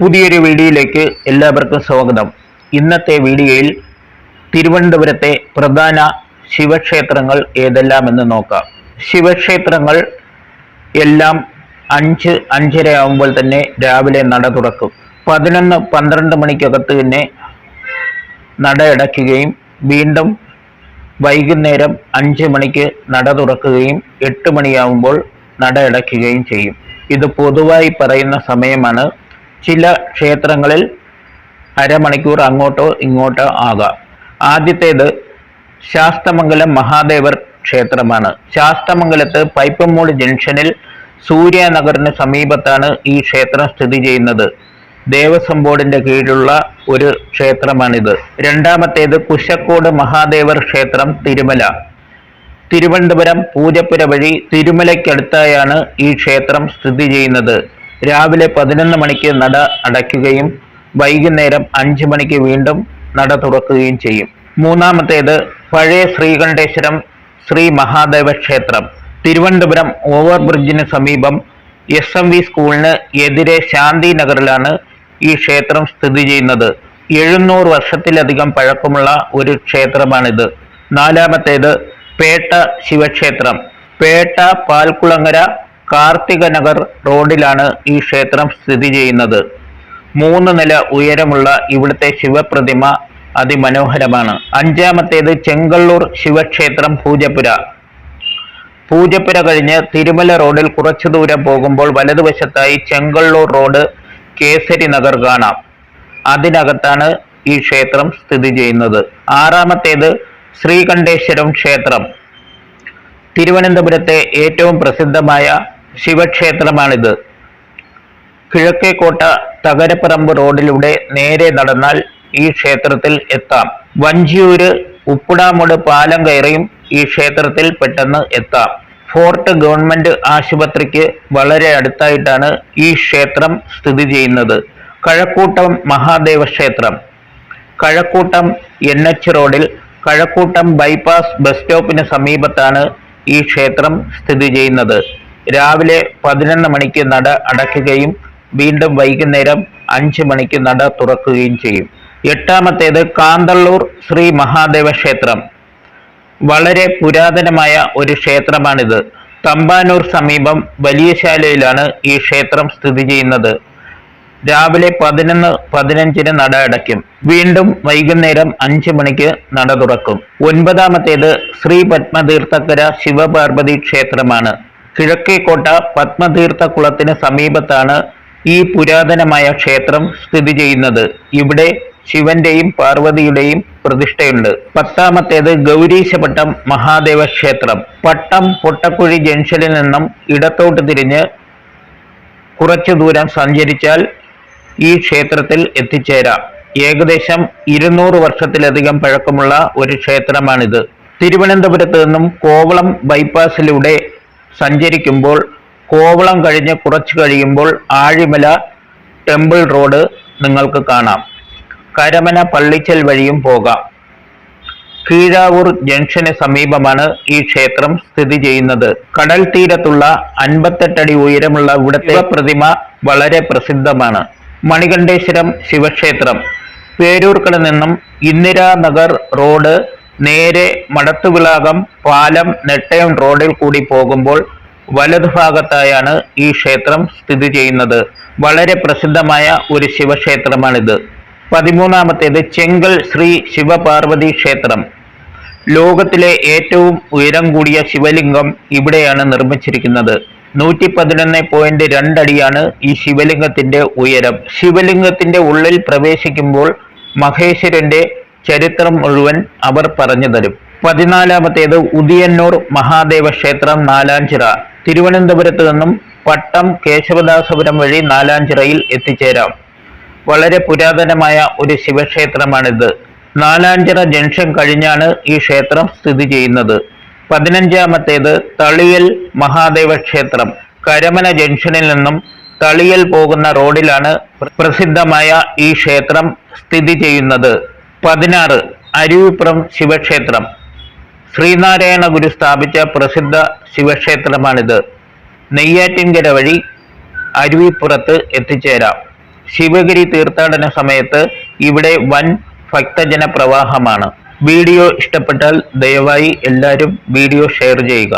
പുതിയൊരു വീഡിയോയിലേക്ക് എല്ലാവർക്കും സ്വാഗതം. ഇന്നത്തെ വീഡിയോയിൽ തിരുവനന്തപുരത്തെ പ്രധാന ശിവക്ഷേത്രങ്ങൾ ഏതെല്ലാമെന്ന് നോക്കാം. ശിവക്ഷേത്രങ്ങൾ എല്ലാം അഞ്ച് അഞ്ചര ആകുമ്പോൾ തന്നെ രാവിലെ നട തുറക്കും. പതിനൊന്ന് പന്ത്രണ്ട് മണിക്കകത്ത് തന്നെ നട അടയ്ക്കുകയും വീണ്ടും വൈകുന്നേരം അഞ്ച് മണിക്ക് നട തുറക്കുകയും എട്ട് മണിയാവുമ്പോൾ നട അടയ്ക്കുകയും ചെയ്യും. ഇത് പൊതുവായി പറയുന്ന സമയമാണ് ചില ക്ഷേത്രങ്ങളിൽ അരമണിക്കൂർ അങ്ങോട്ടോ ഇങ്ങോട്ടോ ആകാം. ആദ്യത്തേത് ശാസ്തമംഗലം മഹാദേവർ ക്ഷേത്രമാണ്. ശാസ്തമംഗലത്ത് പൈപ്പമ്മൂട് ജംഗ്ഷനിൽ സൂര്യനഗറിന് സമീപത്താണ് ഈ ക്ഷേത്രം സ്ഥിതി ചെയ്യുന്നത്. ദേവസ്വം ബോർഡിന്റെ കീഴിലുള്ള ഒരു ക്ഷേത്രമാണിത്. രണ്ടാമത്തേത് കുശക്കോട് മഹാദേവർ ക്ഷേത്രം തിരുമല. തിരുവനന്തപുരം പൂജപ്പുര വഴി തിരുമലയ്ക്കടുത്തായാണ് ഈ ക്ഷേത്രം സ്ഥിതി ചെയ്യുന്നത്. രാവിലെ പതിനൊന്ന് മണിക്ക് നട അടയ്ക്കുകയും വൈകുന്നേരം അഞ്ച് മണിക്ക് വീണ്ടും നട തുറക്കുകയും ചെയ്യും. മൂന്നാമത്തേത് പഴയ ശ്രീകണ്ഠേശ്വരം ശ്രീ മഹാദേവ ക്ഷേത്രം. തിരുവനന്തപുരം ഓവർ ബ്രിഡ്ജിന് സമീപം എസ് എം വി സ്കൂളിന് എതിരെ ശാന്തി നഗറിലാണ് ഈ ക്ഷേത്രം സ്ഥിതി ചെയ്യുന്നത്. എഴുന്നൂറ് വർഷത്തിലധികം പഴക്കമുള്ള ഒരു ക്ഷേത്രമാണിത്. നാലാമത്തേത് പേട്ട ശിവക്ഷേത്രം. പേട്ട പാൽക്കുളങ്ങര കാർത്തിക നഗർ റോഡിലാണ് ഈ ക്ഷേത്രം സ്ഥിതി ചെയ്യുന്നത്. മൂന്ന് നില ഉയരമുള്ള ഇവിടുത്തെ ശിവപ്രതിമ അതിമനോഹരമാണ്. അഞ്ചാമത്തേത് ചെങ്കള്ളൂർ ശിവക്ഷേത്രം പൂജപ്പുര. പൂജപ്പുര കഴിഞ്ഞ് തിരുമല റോഡിൽ കുറച്ചു ദൂരം പോകുമ്പോൾ വലതുവശത്തായി ചെങ്കള്ളൂർ റോഡ് കേസരി നഗർ കാണാം. അതിനകത്താണ് ഈ ക്ഷേത്രം സ്ഥിതി ചെയ്യുന്നത്. ആറാമത്തേത് ശ്രീകണ്ഠേശ്വരം ക്ഷേത്രം. തിരുവനന്തപുരത്തെ ഏറ്റവും പ്രസിദ്ധമായ ശിവക്ഷേത്രമാണിത്. കിഴക്കേക്കോട്ട തകരപ്പറമ്പ് റോഡിലൂടെ നേരെ നടന്നാൽ ഈ ക്ഷേത്രത്തിൽ എത്താം. വഞ്ചിയൂര് ഉപ്പുടാമുട് പാലം കയറിയും ഈ ക്ഷേത്രത്തിൽ പെട്ടെന്ന് എത്താം. ഫോർട്ട് ഗവൺമെന്റ് ആശുപത്രിക്ക് വളരെ അടുത്തായിട്ടാണ് ഈ ക്ഷേത്രം സ്ഥിതി ചെയ്യുന്നത്. കഴക്കൂട്ടം മഹാദേവ ക്ഷേത്രം. കഴക്കൂട്ടം എൻ എച്ച് റോഡിൽ കഴക്കൂട്ടം ബൈപ്പാസ് ബസ് സ്റ്റോപ്പിന് സമീപത്താണ് ഈ ക്ഷേത്രം സ്ഥിതി ചെയ്യുന്നത്. രാവിലെ പതിനൊന്ന് മണിക്ക് നട അടയ്ക്കുകയും വീണ്ടും വൈകുന്നേരം അഞ്ച് മണിക്ക് നട തുറക്കുകയും ചെയ്യും. എട്ടാമത്തേത് കാന്തള്ളൂർ ശ്രീ മഹാദേവ ക്ഷേത്രം വളരെ പുരാതനമായ ഒരു ക്ഷേത്രമാണിത്. തമ്പാനൂർ സമീപം വലിയശാലയിലാണ് ഈ ക്ഷേത്രം സ്ഥിതി ചെയ്യുന്നത്. രാവിലെ പതിനൊന്ന് പതിനഞ്ചിന് നട അടയ്ക്കും. വീണ്ടും വൈകുന്നേരം അഞ്ച് മണിക്ക് നട തുറക്കും. ഒൻപതാമത്തേത് ശ്രീ പത്മതീർത്ഥക്കര ശിവപാർവതി ക്ഷേത്രമാണ്. കിഴക്കേക്കോട്ട പത്മതീർത്ഥ കുളത്തിന് സമീപത്താണ് ഈ പുരാതനമായ ക്ഷേത്രം സ്ഥിതി ചെയ്യുന്നത്. ഇവിടെ ശിവന്റെയും പാർവതിയുടെയും പ്രതിഷ്ഠയുണ്ട്. പത്താമത്തേത് ഗൗരീശപട്ടം മഹാദേവ ക്ഷേത്രം. പട്ടം പൊട്ടക്കുഴി ജംഗ്ഷനിൽ നിന്നും ഇടത്തോട്ട് തിരിഞ്ഞ് കുറച്ചു ദൂരം സഞ്ചരിച്ചാൽ ഈ ക്ഷേത്രത്തിൽ എത്തിച്ചേരാം. ഏകദേശം ഇരുന്നൂറ് വർഷത്തിലധികം പഴക്കമുള്ള ഒരു ക്ഷേത്രമാണിത്. തിരുവനന്തപുരത്ത് നിന്നും കോവളം ബൈപ്പാസിലൂടെ സഞ്ചരിക്കുമ്പോൾ കോവളം കഴിഞ്ഞ് കുറച്ച് കഴിയുമ്പോൾ ആഴിമല ടെമ്പിൾ റോഡ് നിങ്ങൾക്ക് കാണാം. കരമന പള്ളിച്ചൽ വഴിയും പോകാം. കീഴാവൂർ ജംഗ്ഷന് സമീപമാണ് ഈ ക്ഷേത്രം സ്ഥിതി ചെയ്യുന്നത്. കടൽ തീരത്തുള്ള അൻപത്തെട്ടടി ഉയരമുള്ള ഇവിടുത്തെ പ്രതിമ വളരെ പ്രസിദ്ധമാണ്. മണികണ്ഠേശ്വരം ശിവക്ഷേത്രം. പേരൂർക്കട നിന്നും ഇന്ദിരാനഗർ റോഡ് നേരെ മടത്തുവിളാകം പാലം നെട്ടയം റോഡിൽ കൂടി പോകുമ്പോൾ വലതുഭാഗത്തായാണ് ഈ ക്ഷേത്രം സ്ഥിതി ചെയ്യുന്നത്. വളരെ പ്രസിദ്ധമായ ഒരു ശിവക്ഷേത്രമാണിത്. പതിമൂന്നാമത്തേത് ചെങ്കൽ ശ്രീ ശിവപാർവതി ക്ഷേത്രം. ലോകത്തിലെ ഏറ്റവും ഉയരം കൂടിയ ശിവലിംഗം ഇവിടെയാണ് നിർമ്മിച്ചിരിക്കുന്നത്. നൂറ്റി പതിനൊന്ന് പോയിന്റ് രണ്ടടിയാണ് ഈ ശിവലിംഗത്തിന്റെ ഉയരം. ശിവലിംഗത്തിന്റെ ഉള്ളിൽ പ്രവേശിക്കുമ്പോൾ മഹേശ്വരന്റെ ചരിത്രം മുഴുവൻ അവർ പറഞ്ഞു തരും. പതിനാലാമത്തേത് ഉദിയന്നൂർ മഹാദേവ ക്ഷേത്രം നാലാഞ്ചിറ. തിരുവനന്തപുരത്ത് നിന്നും പട്ടം കേശവദാസപുരം വഴി നാലാഞ്ചിറയിൽ എത്തിച്ചേരാം. വളരെ പുരാതനമായ ഒരു ശിവക്ഷേത്രമാണിത്. നാലാഞ്ചിറ ജംഗ്ഷൻ കഴിഞ്ഞാണ് ഈ ക്ഷേത്രം സ്ഥിതി ചെയ്യുന്നത്. പതിനഞ്ചാമത്തേത് തളിയൽ മഹാദേവ ക്ഷേത്രം കരമന ജംഗ്ഷനിൽ നിന്നും തളിയൽ പോകുന്ന റോഡിലാണ് പ്രസിദ്ധമായ ഈ ക്ഷേത്രം സ്ഥിതി ചെയ്യുന്നത്. പതിനാറ് അരുവിപ്പുറം ശിവക്ഷേത്രം. ശ്രീനാരായണ ഗുരു സ്ഥാപിച്ച പ്രസിദ്ധ ശിവക്ഷേത്രമാണിത്. നെയ്യാറ്റിൻകര വഴി അരുവിപ്പുറത്ത് എത്തിച്ചേരാം. ശിവഗിരി തീർത്ഥാടന സമയത്ത് ഇവിടെ വൻ ഭക്തജന പ്രവാഹമാണ്. വീഡിയോ ഇഷ്ടപ്പെട്ടാൽ ദയവായി എല്ലാവരും വീഡിയോ ഷെയർ ചെയ്യുക.